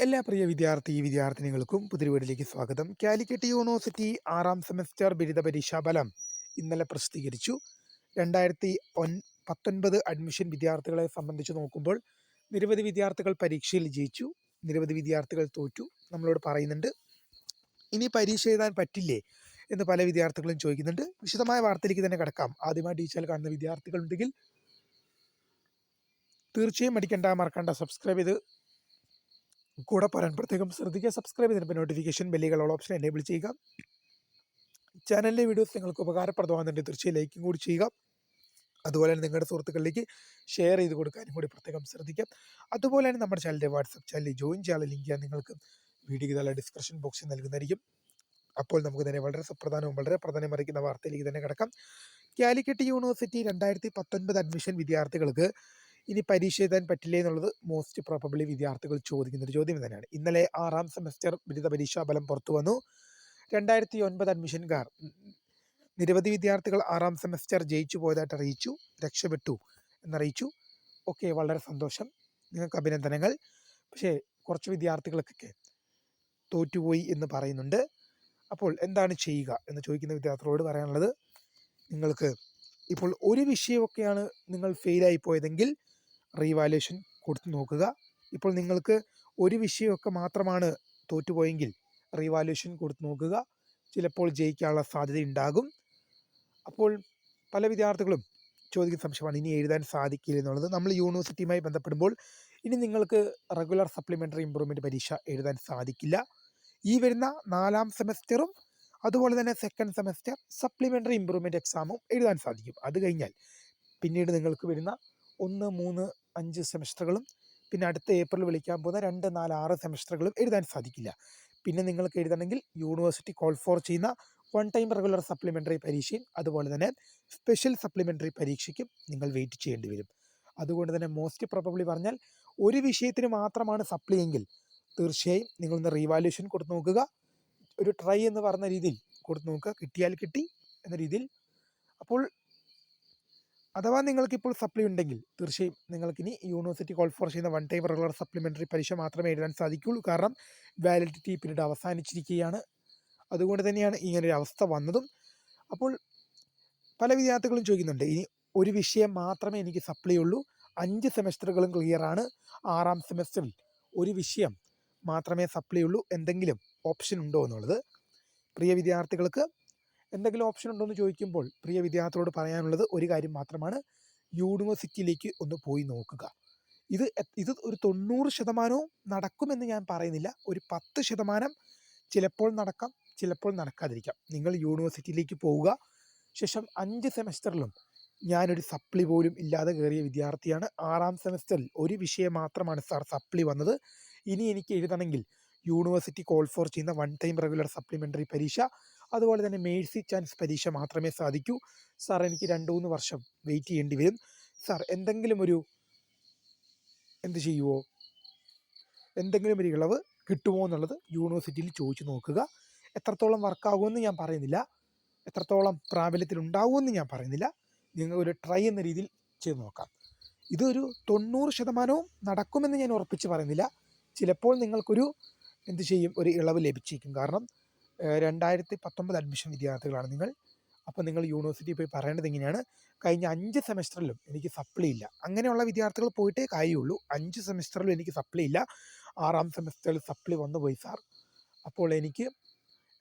എല്ലാ പ്രിയ വിദ്യാർത്ഥി വിദ്യാർത്ഥിനികൾക്കും പുതിയ വീട്ടിലേക്ക് സ്വാഗതം. കാലിക്കറ്റ് യൂണിവേഴ്സിറ്റി ആറാം സെമസ്റ്റർ ബിരുദ പരീക്ഷാ ഫലം ഇന്നലെ പ്രസിദ്ധീകരിച്ചു. രണ്ടായിരത്തി ഒൻ പത്തൊൻപത് അഡ്മിഷൻ വിദ്യാർത്ഥികളെ സംബന്ധിച്ച് നോക്കുമ്പോൾ നിരവധി വിദ്യാർത്ഥികൾ പരീക്ഷയിൽ ജയിച്ചു നിരവധി വിദ്യാർത്ഥികൾ തോറ്റു നമ്മളോട് പറയുന്നുണ്ട്. ഇനി പരീക്ഷ എഴുതാൻ പറ്റില്ലേ? എന്ന് പല വിദ്യാർത്ഥികളും ചോദിക്കുന്നുണ്ട്. വിശദമായ വാർത്തയിലേക്ക് തന്നെ കിടക്കാം. ആദ്യമായി ടീച്ചർ കാണുന്ന വിദ്യാർത്ഥികളുണ്ടെങ്കിൽ തീർച്ചയായും മടിക്കണ്ട മറക്കണ്ട. സബ്സ്ക്രൈബ് ചെയ്ത് കൂടെ പറയാൻ പ്രത്യേകം ശ്രദ്ധിക്കുക. സബ്സ്ക്രൈബ് ചെയ്തിട്ട് നോട്ടിഫിക്കേഷൻ ബെല്ലുകൾ ഓൾ ഓപ്ഷൻ എനേബിൾ ചെയ്യുക. ചാനലിലെ വീഡിയോസ് നിങ്ങൾക്ക് ഉപകാരപ്രദമാകുന്നുണ്ട്. തീർച്ചയായും ലൈക്കും കൂടി ചെയ്യുക. അതുപോലെ തന്നെ നിങ്ങളുടെ സുഹൃത്തുക്കളിലേക്ക് ഷെയർ ചെയ്ത് കൊടുക്കാനും കൂടി പ്രത്യേകം ശ്രദ്ധിക്കാം. അതുപോലെ തന്നെ നമ്മുടെ ചാനലിന്റെ വാട്സപ്പ് ചാനലിൽ ജോയിൻ ചെയ്യാനുള്ള ലിങ്ക് ഞാൻ നിങ്ങൾക്ക് വീഡിയോയ്ക്ക് നല്ല ഡിസ്ക്രിപ്ഷൻ ബോക്സിൽ നൽകുന്നതായിരിക്കും. അപ്പോൾ നമുക്ക് തന്നെ വളരെ സുപ്രധാനവും വളരെ പ്രധാനം അറിയിക്കുന്ന വാർത്തയിലേക്ക് തന്നെ കിടക്കാം. കാലിക്കറ്റ് യൂണിവേഴ്സിറ്റി രണ്ടായിരത്തി പത്തൊൻപത് അഡ്മിഷൻ വിദ്യാർത്ഥികൾക്ക് ഇനി പരീക്ഷ എഴുതാൻ പറ്റില്ലേ എന്നുള്ളത് മോസ്റ്റ് പ്രോബബ്ലി വിദ്യാർത്ഥികൾ ചോദിക്കുന്ന ഒരു ചോദ്യം തന്നെയാണ്. ഇന്നലെ ആറാം സെമസ്റ്റർ ബിരുദ പരീക്ഷാ ഫലം പുറത്തു വന്നു. രണ്ടായിരത്തി ഒൻപത് അഡ്മിഷൻകാർ നിരവധി വിദ്യാർത്ഥികൾ ആറാം സെമസ്റ്റർ ജയിച്ചു പോയതായിട്ട് അറിയിച്ചു രക്ഷപ്പെട്ടു എന്നറിയിച്ചു. ഓക്കെ വളരെ സന്തോഷം. നിങ്ങൾക്ക് അഭിനന്ദനങ്ങൾ. പക്ഷേ കുറച്ച് വിദ്യാർത്ഥികൾക്കൊക്കെ തോറ്റുപോയി എന്ന് പറയുന്നുണ്ട്. അപ്പോൾ എന്താണ് ചെയ്യുക എന്ന് ചോദിക്കുന്ന വിദ്യാർത്ഥികളോട് പറയാനുള്ളത് നിങ്ങൾക്ക് ഇപ്പോൾ ഒരു വിഷയമൊക്കെയാണ് നിങ്ങൾ ഫെയിലായി പോയതെങ്കിൽ റീവാലുവേഷൻ കൊടുത്തു നോക്കുക. ഇപ്പോൾ നിങ്ങൾക്ക് ഒരു വിഷയമൊക്കെ മാത്രമാണ് തോറ്റുപോയെങ്കിൽ റീവാലുവേഷൻ കൊടുത്തു നോക്കുക. ചിലപ്പോൾ ജയിക്കാനുള്ള സാധ്യത ഉണ്ടാകും അപ്പോൾ പല വിദ്യാർത്ഥികളും ചോദിക്കുന്ന സംശയമാണ് ഇനി എഴുതാൻ സാധിക്കില്ല എന്നുള്ളത്. നമ്മൾ യൂണിവേഴ്സിറ്റിയുമായി ബന്ധപ്പെടുമ്പോൾ ഇനി നിങ്ങൾക്ക് റെഗുലർ സപ്ലിമെന്ററി ഇമ്പ്രൂവ്മെന്റ് പരീക്ഷ എഴുതാൻ സാധിക്കില്ല. ഈ വരുന്ന നാലാം സെമസ്റ്ററും അതുപോലെ തന്നെ സെക്കൻഡ് സെമസ്റ്റർ സപ്ലിമെന്ററി ഇമ്പ്രൂവ്മെന്റ് എക്സാമും എഴുതാൻ സാധിക്കും. അത് കഴിഞ്ഞാൽ പിന്നീട് നിങ്ങൾക്ക് വരുന്ന ഒന്ന് മൂന്ന് അഞ്ച് സെമസ്റ്ററുകളും പിന്നെ അടുത്ത ഏപ്രിൽ വിളിക്കാൻ പോകുന്ന രണ്ട് നാല് ആറ് സെമസ്റ്ററുകളും എഴുതാൻ സാധിക്കില്ല. പിന്നെ നിങ്ങൾക്ക് എഴുതണമെങ്കിൽ യൂണിവേഴ്സിറ്റി കോൾ ഫോർ ചെയ്യുന്ന വൺ ടൈം റെഗുലർ സപ്ലിമെന്ററി പരീക്ഷയും അതുപോലെ തന്നെ സ്പെഷ്യൽ സപ്ലിമെന്ററി പരീക്ഷയ്ക്കും നിങ്ങൾ വെയിറ്റ് ചെയ്യേണ്ടി വരും. അതുകൊണ്ട് തന്നെ മോസ്റ്റ് പ്രോബബ്ലി പറഞ്ഞാൽ ഒരു വിഷയത്തിന് മാത്രമാണ് സപ്ലി എങ്കിൽ തീർച്ചയായും നിങ്ങളൊന്ന് റീവാലുവേഷൻ കൊടുത്തു നോക്കുക. ഒരു ട്രൈ എന്ന് പറഞ്ഞ രീതിയിൽ കൊടുത്തു നോക്കുക. കിട്ടിയാൽ കിട്ടി എന്ന രീതിയിൽ. അപ്പോൾ അഥവാ നിങ്ങൾക്കിപ്പോൾ സപ്ലി ഉണ്ടെങ്കിൽ തീർച്ചയായും നിങ്ങൾക്ക് ഇനി യൂണിവേഴ്സിറ്റി കോൾ ഫോർ ചെയ്യുന്ന വൺ ടൈം റെഗുലർ സപ്ലിമെന്ററി പരീക്ഷ മാത്രമേ എഴുതാൻ സാധിക്കുകയുള്ളൂ. കാരണം വാലിഡിറ്റി പീരീഡ് അവസാനിച്ചിരിക്കുകയാണ്. അതുകൊണ്ട് തന്നെയാണ് ഇങ്ങനൊരു അവസ്ഥ വന്നതും. അപ്പോൾ പല വിദ്യാർത്ഥികളും ചോദിക്കുന്നുണ്ട് ഇനി ഒരു വിഷയം മാത്രമേ എനിക്ക് സപ്ലൈ ഉള്ളൂ. അഞ്ച് സെമസ്റ്ററുകളും ക്ലിയറാണ് ആറാം സെമസ്റ്ററിൽ ഒരു വിഷയം മാത്രമേ സപ്ലൈ ഉള്ളൂ. എന്തെങ്കിലും ഓപ്ഷൻ ഉണ്ടോ എന്നുള്ളത്? പ്രിയ വിദ്യാർത്ഥികൾക്ക് എന്തെങ്കിലും ഓപ്ഷൻ ഉണ്ടോ എന്ന് ചോദിക്കുമ്പോൾ പ്രിയ വിദ്യാർത്ഥികളോട് പറയാനുള്ളത് ഒരു കാര്യം മാത്രമാണ്. യൂണിവേഴ്സിറ്റിയിലേക്ക് ഒന്ന് പോയി നോക്കുക. ഇത് ഇത് ഒരു തൊണ്ണൂറ് ശതമാനവും നടക്കുമെന്ന് ഞാൻ പറയുന്നില്ല. ഒരു പത്ത് ശതമാനം ചിലപ്പോൾ നടക്കാം ചിലപ്പോൾ നടക്കാതിരിക്കാം. നിങ്ങൾ യൂണിവേഴ്സിറ്റിയിലേക്ക് പോവുക. ശേഷം അഞ്ച് സെമസ്റ്ററിലും ഞാനൊരു സപ്ലി പോലും ഇല്ലാതെ കയറിയ വിദ്യാർത്ഥിയാണ്. ആറാം സെമസ്റ്ററിൽ ഒരു വിഷയം മാത്രമാണ് സാർ സപ്ലി വന്നത്. ഇനി എനിക്ക് എഴുതണമെങ്കിൽ യൂണിവേഴ്സിറ്റി കോൾ ഫോർ ചെയ്യുന്ന വൺ ടൈം റെഗുലർ സപ്ലിമെന്ററി പരീക്ഷ. അതുപോലെ തന്നെ മേഴ്സി ചാൻസ് പരീക്ഷ മാത്രമേ സാധിക്കൂ. സാർ എനിക്ക് രണ്ട് മൂന്ന് വർഷം വെയിറ്റ് ചെയ്യേണ്ടി വരും. സാർ എന്തെങ്കിലും ഒരു എന്ത് ചെയ്യുമോ എന്തെങ്കിലും ഒരു ഇളവ് കിട്ടുമോ എന്നുള്ളത് യൂണിവേഴ്സിറ്റിയിൽ ചോദിച്ചു നോക്കുക. എത്രത്തോളം വർക്കാകുമെന്ന് ഞാൻ പറയുന്നില്ല. എത്രത്തോളം പ്രാബല്യത്തിൽ ഉണ്ടാകുമെന്ന് ഞാൻ പറയുന്നില്ല. നിങ്ങൾ ഒരു ട്രൈ എന്ന രീതിയിൽ ചെയ്ത് നോക്കാം. ഇതൊരു തൊണ്ണൂറ് ശതമാനവും നടക്കുമെന്ന് ഞാൻ ഉറപ്പിച്ച് പറയുന്നില്ല. ചിലപ്പോൾ നിങ്ങൾക്കൊരു എന്ത് ചെയ്യും? ഒരു ഇളവ് ലഭിച്ചേക്കും. കാരണം രണ്ടായിരത്തി പത്തൊമ്പത് അഡ്മിഷൻ വിദ്യാർത്ഥികളാണ് നിങ്ങൾ. അപ്പോൾ നിങ്ങൾ യൂണിവേഴ്സിറ്റി പോയി പറയേണ്ടത് ഇങ്ങനെയാണ് കഴിഞ്ഞ അഞ്ച് സെമസ്റ്ററിലും എനിക്ക് സപ്ലി ഇല്ല. അങ്ങനെയുള്ള വിദ്യാർത്ഥികൾ പോയിട്ടേ കാര്യമുള്ളൂ. അഞ്ച് സെമസ്റ്ററിലും എനിക്ക് സപ്ലി ഇല്ല. ആറാം സെമസ്റ്ററിൽ സപ്ലി വന്നു പോയി സാർ അപ്പോൾ എനിക്ക്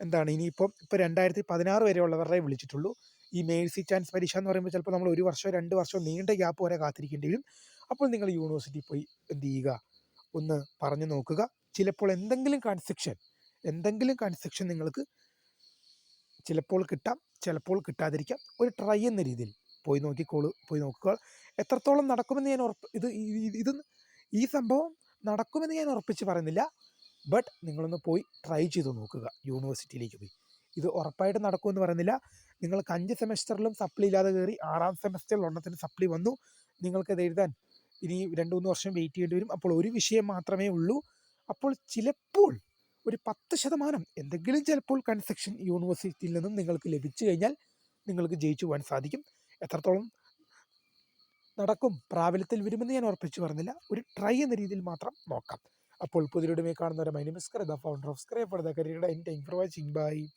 എന്താണ് ഇനിയിപ്പം ഇപ്പോൾ രണ്ടായിരത്തി പതിനാറ് വരെയുള്ളവരെ വിളിച്ചിട്ടുള്ളൂ. ഈ മേഴ്സി ചാൻസ് പരീക്ഷ എന്ന് പറയുമ്പോൾ ചിലപ്പോൾ നമ്മൾ ഒരു വർഷം രണ്ട് വർഷം നീണ്ട ഗ്യാപ്പ് വരെ കാത്തിരിക്കേണ്ടി വരും. അപ്പോൾ നിങ്ങൾ യൂണിവേഴ്സിറ്റി പോയി എന്ത് ചെയ്യുക? ഒന്ന് പറഞ്ഞു നോക്കുക. ചിലപ്പോൾ എന്തെങ്കിലും കൺസെക്ഷൻ എന്തെങ്കിലും കൺസ്ട്രക്ഷൻ നിങ്ങൾക്ക് ചിലപ്പോൾ കിട്ടാം ചിലപ്പോൾ കിട്ടാതിരിക്കാം. ഒരു ട്രൈ എന്ന രീതിയിൽ പോയി നോക്കിക്കോളൂ പോയി നോക്കുക. എത്രത്തോളം നടക്കുമെന്ന് ഞാൻ ഉറപ്പ് ഇത് ഇത് ഈ സംഭവം നടക്കുമെന്ന് ഞാൻ ഉറപ്പിച്ച് പറയുന്നില്ല. ബട്ട് നിങ്ങളൊന്ന് പോയി ട്രൈ ചെയ്ത് നോക്കുക യൂണിവേഴ്സിറ്റിയിലേക്ക് പോയി. ഇത് ഉറപ്പായിട്ട് നടക്കുമെന്ന് പറയുന്നില്ല. നിങ്ങൾക്ക് അഞ്ച് സെമസ്റ്ററിലും സപ്ലി ഇല്ലാതെ കയറി ആറാം സെമസ്റ്ററിൽ ഒരെണ്ണത്തിന് സപ്ലി വന്നു. നിങ്ങൾക്കത് എഴുതാൻ ഇനി രണ്ട് മൂന്ന് വർഷം വെയിറ്റ് ചെയ്യേണ്ടി വരും. അപ്പോൾ ഒരു വിഷയം മാത്രമേ ഉള്ളൂ. അപ്പോൾ ചിലപ്പോൾ ഒരു പത്ത് ശതമാനം എന്തെങ്കിലും ചിലപ്പോൾ കൺസ്ട്രക്ഷൻ യൂണിവേഴ്സിറ്റിയിൽ നിന്നും നിങ്ങൾക്ക് ലഭിച്ചു കഴിഞ്ഞാൽ നിങ്ങൾക്ക് ജയിച്ചു പോകാൻ സാധിക്കും. എത്രത്തോളം നടക്കും പ്രാബല്യത്തിൽ വരുമെന്ന് ഞാൻ ഉറപ്പിച്ചു പറഞ്ഞില്ല. ഒരു ട്രൈ എന്ന രീതിയിൽ മാത്രം നോക്കാം. അപ്പോൾ പുതിയൊരുമയെ കാണുന്നവരെ my the founder of scribe for the career in time watching bye